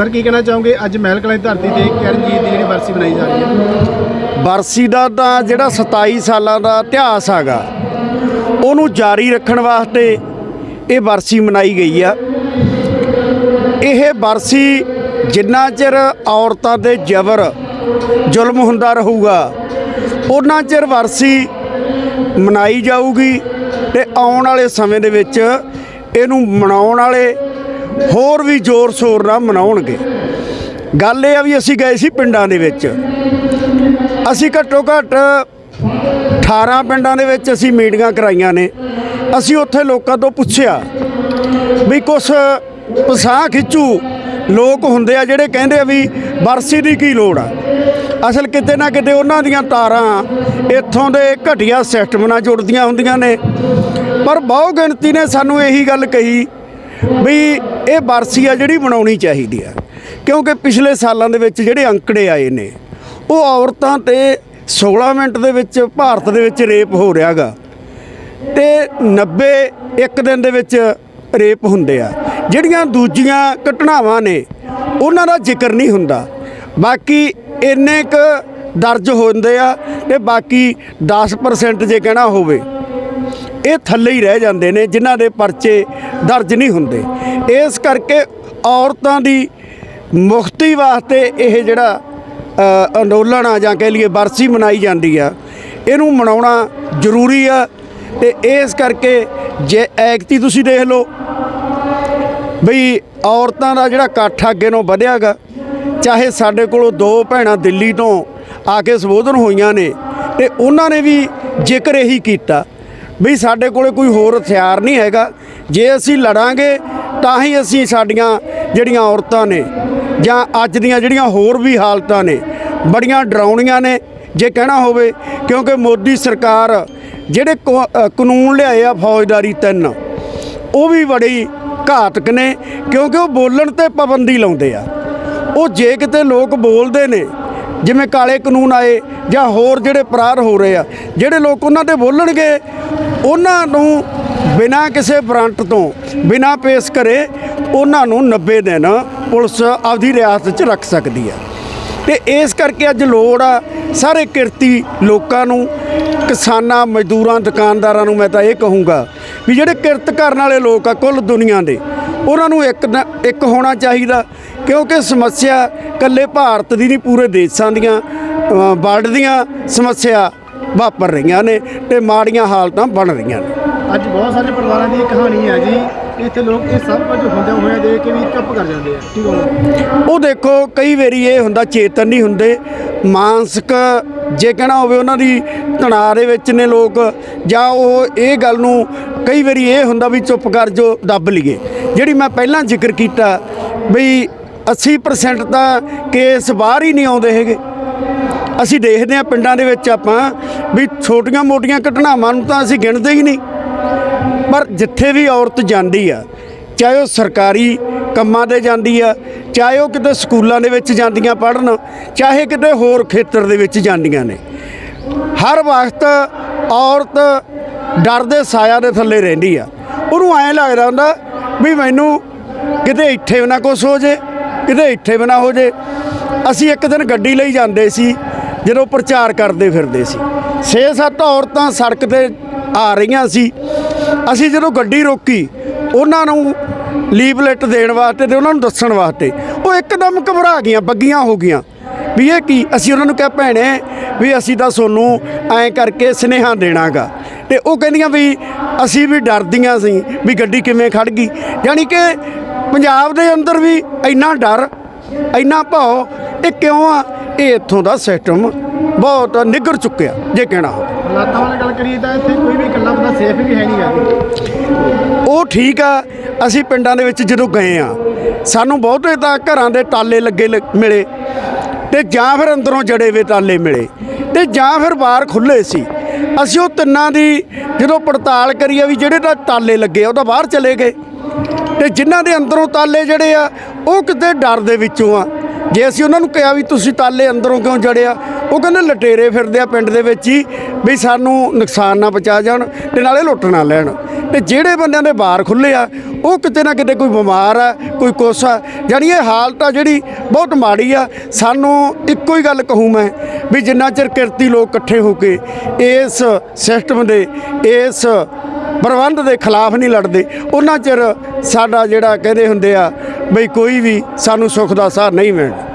Sir ਕੀ ਕਹਿਣਾ ਚਾਹੋਗੇ? ਅੱਜ ਮਹਿਲ ਕਲਾਂ ਦੀ ਧਰਤੀ ਤੇ ਕਿਰਨਜੀਤ ਦੀ ਜਿਹੜੀ ਵਰਸੀ ਬਣਾਈ ਜਾ ਰਹੀ ਹੈ? ਬਰਸੀ ਦਾ ਤਾਂ ਜਿਹੜਾ 27 ਸਾਲਾਂ ਦਾ ਇਤਿਹਾਸ ਹੈਗਾ, ਉਹਨੂੰ ਜਾਰੀ ਰੱਖਣ ਵਾਸਤੇ ਇਹ ਬਰਸੀ ਮਨਾਈ ਗਈ ਆ। ਇਹ ਬਰਸੀ ਜਿੰਨਾ ਚਿਰ ਔਰਤਾਂ ਦੇ ਜ਼ਬਰ ਜ਼ੁਲਮ ਹੁੰਦਾ ਰਹੂਗਾ, ਉਹਨਾਂ ਚਿਰ ਵਰਸੀ ਮਨਾਈ ਜਾਊਗੀ ਤੇ ਆਉਣ ਵਾਲੇ ਸਮੇਂ ਦੇ ਵਿੱਚ ਇਹਨੂੰ ਮਨਾਉਣ ਵਾਲੇ ਹੋਰ ਵੀ ਜ਼ੋਰ ਸ਼ੋਰ ਨਾਲ ਮਨਾਉਣਗੇ। ਗੱਲ ਇਹ ਆ ਵੀ ਅਸੀਂ ਗਏ ਸੀ ਪਿੰਡਾਂ ਦੇ ਵਿੱਚ। ਅਸੀਂ ਘੱਟੋ ਘੱਟ 18 ਪਿੰਡਾਂ ਦੇ ਵਿੱਚ ਅਸੀਂ ਮੀਟਿੰਗਾਂ ਕਰਾਈਆਂ ਨੇ। ਅਸੀਂ ਉੱਥੇ ਲੋਕਾਂ ਤੋਂ ਪੁੱਛਿਆ ਵੀ ਕੁਛ ਪਸਾਹ ਖਿੱਚੂ ਲੋਕ ਹੁੰਦੇ ਆ ਜਿਹੜੇ ਕਹਿੰਦੇ ਆ ਵੀ ਬਰਸੀ ਦੀ ਕੀ ਲੋੜ ਆ। ਅਸਲ ਕਿਤੇ ਨਾ ਕਿਤੇ ਉਹਨਾਂ ਦੀਆਂ ਤਾਰਾਂ ਇੱਥੋਂ ਦੇ ਘਟੀਆ ਸਿਸਟਮ ਨਾਲ ਜੁੜਦੀਆਂ ਹੁੰਦੀਆਂ ਨੇ। ਪਰ ਬਹੁ ਗਿਣਤੀ ਨੇ ਸਾਨੂੰ ਇਹੀ ਗੱਲ ਕਹੀ ਵੀ ਇਹ ਬਰਸੀ ਆ ਜਿਹੜੀ ਬਣਾਉਣੀ ਚਾਹੀਦੀ ਆ। ਕਿਉਂਕਿ ਪਿਛਲੇ ਸਾਲਾਂ ਦੇ ਵਿੱਚ ਜਿਹੜੇ ਅੰਕੜੇ ਆਏ ਨੇ, ਉਹ ਔਰਤਾਂ ਤੇ 16 ਮਿੰਟ ਦੇ ਵਿੱਚ ਭਾਰਤ ਦੇ ਵਿੱਚ ਰੇਪ ਹੋ ਰਿਹਾਗਾ। ਤੇ 90 ਇੱਕ ਦਿਨ ਦੇ ਵਿੱਚ ਰੇਪ ਹੁੰਦੇ ਆ। ਜਿਹੜੀਆਂ ਦੂਜੀਆਂ ਘਟਨਾਵਾਂ ਨੇ, ਉਹਨਾਂ ਦਾ ਜ਼ਿਕਰ ਨਹੀਂ ਹੁੰਦਾ। ਬਾਕੀ ਇੰਨੇ ਕ ਦਰਜ ਹੁੰਦੇ ਆ ਤੇ ਬਾਕੀ 10% ਜੇ ਕਹਿਣਾ ਹੋਵੇ ਇਹ ਥੱਲੇ ਹੀ ਰਹਿ ਜਾਂਦੇ ਨੇ, ਜਿਨ੍ਹਾਂ ਦੇ ਪਰਚੇ ਦਰਜ ਨਹੀਂ ਹੁੰਦੇ। ਇਸ ਕਰਕੇ ਔਰਤਾਂ ਦੀ ਮੁਕਤੀ ਵਾਸਤੇ ਇਹ ਜਿਹੜਾ ਅੰਦੋਲਨ ਆ ਜਾਂ ਕਹਿ ਲਈਏ ਬਰਸੀ ਮਨਾਈ ਜਾਂਦੀ ਆ, ਇਹਨੂੰ ਮਨਾਉਣਾ ਜ਼ਰੂਰੀ ਆ ਤੇ ਇਸ ਕਰਕੇ ਜੇ ਐਕਤੀ ਤੁਸੀਂ ਦੇਖ ਲਓ ਬਈ ਔਰਤਾਂ ਦਾ ਜਿਹੜਾ ਇਕੱਠ ਅੱਗੇ ਨੂੰ ਵਧਿਆਗਾ ਚਾਹੇ ਸਾਡੇ ਕੋਲੋਂ ਦੋ ਭੈਣਾਂ ਦਿੱਲੀ ਤੋਂ ਆ ਕੇ ਸੰਬੋਧਨ ਹੋਈਆਂ ਨੇ ਤੇ ਉਹਨਾਂ ਨੇ ਵੀ ਜ਼ਿਕਰ ਇਹੀ ਕੀਤਾ। ਵੀ ਸਾਡੇ ਕੋਲੇ ਕੋਈ ਹੋਰ ਹਥਿਆਰ ਨਹੀਂ ਹੈਗਾ। ਜੇ ਅਸੀਂ ਲੜਾਂਗੇ, ਤਾਂ ਹੀ ਅਸੀਂ ਸਾਡੀਆਂ ਜਿਹੜੀਆਂ ਔਰਤਾਂ ਨੇ ਜਾਂ ਅੱਜ ਦੀਆਂ ਜਿਹੜੀਆਂ ਹੋਰ ਵੀ ਹਾਲਤਾਂ ਨੇ, ਬੜੀਆਂ ਡਰਾਉਣੀਆਂ ਨੇ, ਜੇ ਕਹਿਣਾ ਹੋਵੇ, ਕਿਉਂਕਿ ਮੋਦੀ ਸਰਕਾਰ ਜਿਹੜੇ ਕੋ- ਕਾਨੂੰਨ ਲਿਆਏ ਆ ਫੌਜਦਾਰੀ ਤਿੰਨ, ਉਹ ਵੀ ਬੜੀ ਘਾਤਕ ਨੇ, ਕਿਉਂਕਿ ਉਹ ਬੋਲਣ ਤੇ ਪਾਬੰਦੀ ਲਾਉਂਦੇ ਆ। ਉਹ ਜੇ ਕਿਤੇ ਲੋਕ ਬੋਲਦੇ ਨੇ, ਜਿਵੇਂ ਕਾਲੇ ਕਾਨੂੰਨ ਆਏ ਜਾਂ ਹੋਰ ਜਿਹੜੇ ਅਪਰਾਧ ਹੋ ਰਹੇ ਆ, ਜਿਹੜੇ ਲੋਕ ਉਹਨਾਂ ਤੇ ਬੋਲਣਗੇ ਉਹਨਾਂ ਨੂੰ ਬਿਨਾਂ ਕਿਸੇ ਵਾਰੰਟ ਤੋਂ, ਬਿਨਾਂ ਪੇਸ਼ ਕਰੇ, ਉਹਨਾਂ ਨੂੰ 90 ਦਿਨ ਪੁਲਿਸ ਆਪਦੀ ਰਿਆਸਤ 'ਚ ਰੱਖ ਸਕਦੀ ਹੈ। ਤੇ ਇਸ ਕਰਕੇ ਅੱਜ ਲੋੜ ਆ ਸਾਰੇ ਕਿਰਤੀ ਲੋਕਾਂ ਨੂੰ, ਕਿਸਾਨਾਂ, ਮਜ਼ਦੂਰਾਂ, ਦੁਕਾਨਦਾਰਾਂ ਨੂੰ ਮੈਂ ਤਾਂ ਇਹ ਕਹੂੰਗਾ ਵੀ ਜਿਹੜੇ ਕਿਰਤ ਕਰਨ ਵਾਲੇ ਲੋਕ ਆ ਕੁੱਲ ਦੁਨੀਆ ਦੇ, ਉਹਨਾਂ ਨੂੰ ਇੱਕ ਇੱਕ ਹੋਣਾ ਚਾਹੀਦਾ, ਕਿਉਂਕਿ ਸਮੱਸਿਆ ਇਕੱਲੇ ਭਾਰਤ ਦੀ ਨਹੀਂ, ਪੂਰੇ ਦੇਸ਼ਾਂ ਦੀਆਂ ਵਰਲਡ ਦੀਆਂ ਸਮੱਸਿਆ ਵਾਪਰ ਰਹੀਆਂ ਨੇ ਤੇ ਮਾੜੀਆਂ ਹਾਲਤਾਂ ਬਣ ਰਹੀਆਂ ਨੇ। ਅੱਜ ਬਹੁਤ ਸਾਰੇ ਪਰਿਵਾਰਾਂ ਦੀ ਕਹਾਣੀ ਹੈ ਜੀ ਇੱਥੇ ਲੋਕ ਇਹ ਸਭ ਕੁਝ ਹੁੰਦਾ ਹੋਇਆ ਦੇਖ ਕੇ ਵੀ ਚੁੱਪ ਕਰ ਜਾਂਦੇ ਆ। ਠੀਕ ਹੋ? ਉਹ ਦੇਖੋ ਕਈ ਵਾਰੀ ਇਹ ਹੁੰਦਾ ਚੇਤਨ ਨਹੀਂ ਹੁੰਦੇ। ਮਾਨਸਿਕ ਜੇ ਕਹਿਣਾ ਹੋਵੇ ਉਹਨਾਂ ਦੀ ਤਣਾਅ ਦੇ ਵਿੱਚ ਨੇ ਲੋਕ ਜਾਂ ਉਹ ਇਹ ਗੱਲ ਨੂੰ ਕਈ ਵਾਰੀ ਇਹ ਹੁੰਦਾ ਵੀ ਚੁੱਪ ਕਰ ਜੋ ਦੱਬ ਲਈਏ। ਜਿਹੜੀ ਮੈਂ ਪਹਿਲਾਂ ਜ਼ਿਕਰ ਕੀਤਾ ਬਈ 80% ਤਾਂ ਕੇਸ ਬਾਹਰ ਹੀ ਨਹੀਂ ਆਉਂਦੇ ਹੈਗੇ। ਅਸੀਂ ਦੇਖਦੇ ਹਾਂ ਪਿੰਡਾਂ ਦੇ ਵਿੱਚ ਆਪਾਂ ਵੀ ਛੋਟੀਆਂ ਮੋਟੀਆਂ ਘਟਨਾਵਾਂ ਨੂੰ ਤਾਂ ਅਸੀਂ ਗਿਣਦੇ ਹੀ ਨਹੀਂ। ਪਰ ਜਿੱਥੇ ਵੀ ਔਰਤ ਜਾਂਦੀ ਆ, ਚਾਹੇ ਉਹ ਸਰਕਾਰੀ ਕੰਮਾਂ ਤੇ ਜਾਂਦੀ ਆ, ਚਾਹੇ ਉਹ ਕਿਤੇ ਸਕੂਲਾਂ ਦੇ ਵਿੱਚ ਜਾਂਦੀਆਂ ਪੜ੍ਹਨ, ਚਾਹੇ ਕਿਤੇ ਹੋਰ ਖੇਤਰ ਦੇ ਵਿੱਚ ਜਾਂਦੀਆਂ ਨੇ, ਹਰ ਵਕਤ ਔਰਤ ਡਰ ਦੇ ਸਾਇਆ ਦੇ ਥੱਲੇ ਰਹਿੰਦੀ ਆ। ਉਹਨੂੰ ਐਂ ਲੱਗਦਾ ਹੁੰਦਾ ਵੀ ਮੈਨੂੰ ਕਿਤੇ ਇੱਥੇ ਵੀ ਨਾ ਕੁਛ ਹੋ ਜੇ, ਕਿਤੇ ਇੱਥੇ ਵੀ ਹੋ ਜੇ। ਅਸੀਂ ਇੱਕ ਦਿਨ ਗੱਡੀ ਲਈ ਜਾਂਦੇ ਸੀ ਜਦੋਂ ਪ੍ਰਚਾਰ ਕਰਦੇ ਫਿਰਦੇ ਸੀ। 6-7 ਔਰਤਾਂ ਸੜਕ ਤੇ ਆ ਰਹੀਆਂ ਸੀ। ਅਸੀਂ ਜਦੋਂ ਗੱਡੀ ਰੋਕੀ, ਉਹਨਾਂ ਨੂੰ ਲੀਵਲੈਟ ਦੇਣ ਵਾਸਤੇ ਤੇ ਉਹਨਾਂ ਨੂੰ ਦੱਸਣ ਵਾਸਤੇ, ਉਹ ਇੱਕਦਮ ਘਬਰਾ ਗਈਆਂ, ਬੱਗੀਆਂ ਹੋ ਗਈਆਂ। ਵੀ ਇਹ ਕੀ? ਅਸੀਂ ਉਹਨਾਂ ਨੂੰ ਕਿਹਾ, ਭੈਣੇ, ਵੀ ਅਸੀਂ ਤਾਂ ਤੁਹਾਨੂੰ ਐਂ ਕਰਕੇ ਸਨੇਹਾ ਦੇਣਾਗਾ। ਤੇ ਉਹ ਕਹਿੰਦੀਆਂ ਵੀ ਅਸੀਂ ਵੀ ਡਰਦੀਆਂ ਸੀ ਵੀ ਗੱਡੀ ਕਿਵੇਂ ਖੜ ਗਈ। ਯਾਨੀ ਕਿ ਪੰਜਾਬ ਦੇ ਅੰਦਰ ਵੀ ਇੰਨਾ ਡਰ ਇੰਨਾ ਭਾਉ ਇਹ ਕਿਉਂ ਆ? ਇਹ ਇੱਥੋਂ ਦਾ ਸਿਸਟਮ ਬਹੁਤ ਨਿੱਗਰ ਚੁੱਕਿਆ ਜੇ ਕਹਿਣਾ ਹੋਵੇ। ਹਾਲਾਤਾਂ ਵਾਲੀ ਗੱਲ ਕਰੀਏ ਤਾਂ ਇੱਥੇ ਕੋਈ ਵੀ ਇਕੱਲਾ ਬੰਦਾ ਸੇਫ ਵੀ ਹੈ ਨਹੀਂ ਜੀ। ਉਹ ਠੀਕ ਆ ਅਸੀਂ ਪਿੰਡਾਂ ਦੇ ਵਿੱਚ ਜਦੋਂ ਗਏ ਆ ਸਾਨੂੰ ਬਹੁਤੇ ਤਾਂ ਘਰਾਂ ਦੇ ਤਾਲੇ ਲੱਗੇ ਮਿਲੇ ਤੇ ਜਾਂ ਫਿਰ ਅੰਦਰੋਂ ਜੜੇ ਵੇ ਤਾਲੇ ਮਿਲੇ ਤੇ ਜਾਂ ਫਿਰ ਬਾਹਰ ਖੁੱਲੇ ਸੀ। ਅਸੀਂ ਉਹ ਤਿੰਨਾਂ ਦੀ ਜਦੋਂ ਪੜਤਾਲ ਕਰੀ ਆ ਵੀ ਜਿਹੜੇ ਤਾਂ ਤਾਲੇ ਲੱਗੇ ਉਹ ਤਾਂ ਬਾਹਰ ਚਲੇ ਗਏ। ਤੇ ਜਿਨ੍ਹਾਂ ਦੇ ਅੰਦਰੋਂ ਤਾਲੇ ਜਿਹੜੇ ਆ, ਉਹ ਕਿਤੇ ਡਰ ਦੇ ਵਿੱਚੋਂ ਆ। ਜੇ ਅਸੀਂ ਉਹਨਾਂ ਨੂੰ ਕਿਹਾ ਵੀ ਤੁਸੀਂ ਤਾਲੇ ਅੰਦਰੋਂ ਕਿਉਂ ਜੜਿਆ ਉਹ ਕਹਿੰਦੇ ਲਟੇਰੇ ਫਿਰਦੇ ਆ ਪਿੰਡ ਦੇ ਵਿੱਚ ਹੀ ਵੀ ਸਾਨੂੰ ਨੁਕਸਾਨ ਨਾ ਪਹੁੰਚਾ ਜਾਣ ਤੇ ਨਾਲੇ ਲੁੱਟ ਨਾ ਲੈਣ। ਤੇ ਜਿਹੜੇ ਬੰਦਿਆਂ ਦੇ ਬਾਰ ਖੁੱਲੇ ਆ, ਉਹ ਕਿਤੇ ਨਾ ਕਿਤੇ ਕੋਈ ਬਿਮਾਰ ਆ, ਕੋਈ ਕੁਛ ਆ। ਜਾਣੀ ਇਹ ਹਾਲਤ ਆ ਜਿਹੜੀ ਬਹੁਤ ਮਾੜੀ ਆ। ਸਾਨੂੰ ਇੱਕੋ ਹੀ ਗੱਲ ਕਹੂੰ ਮੈਂ ਵੀ ਜਿੰਨਾ ਚਿਰ ਕਿਰਤੀ ਲੋਕ ਇਕੱਠੇ ਹੋ ਕੇ ਇਸ ਸਿਸਟਮ ਦੇ, ਇਸ ਪ੍ਰਬੰਧ ਦੇ ਖਿਲਾਫ ਨਹੀਂ ਲੜਦੇ। ਉਹਨਾਂ ਚਿਰ ਸਾਡਾ ਜਿਹੜਾ ਕਹਿੰਦੇ ਹੁੰਦੇ ਆ, ਬਈ ਕੋਈ ਵੀ ਸਾਨੂੰ ਸੁੱਖ ਦਾ ਸਾਹ ਨਹੀਂ ਮਿਲਣਾ।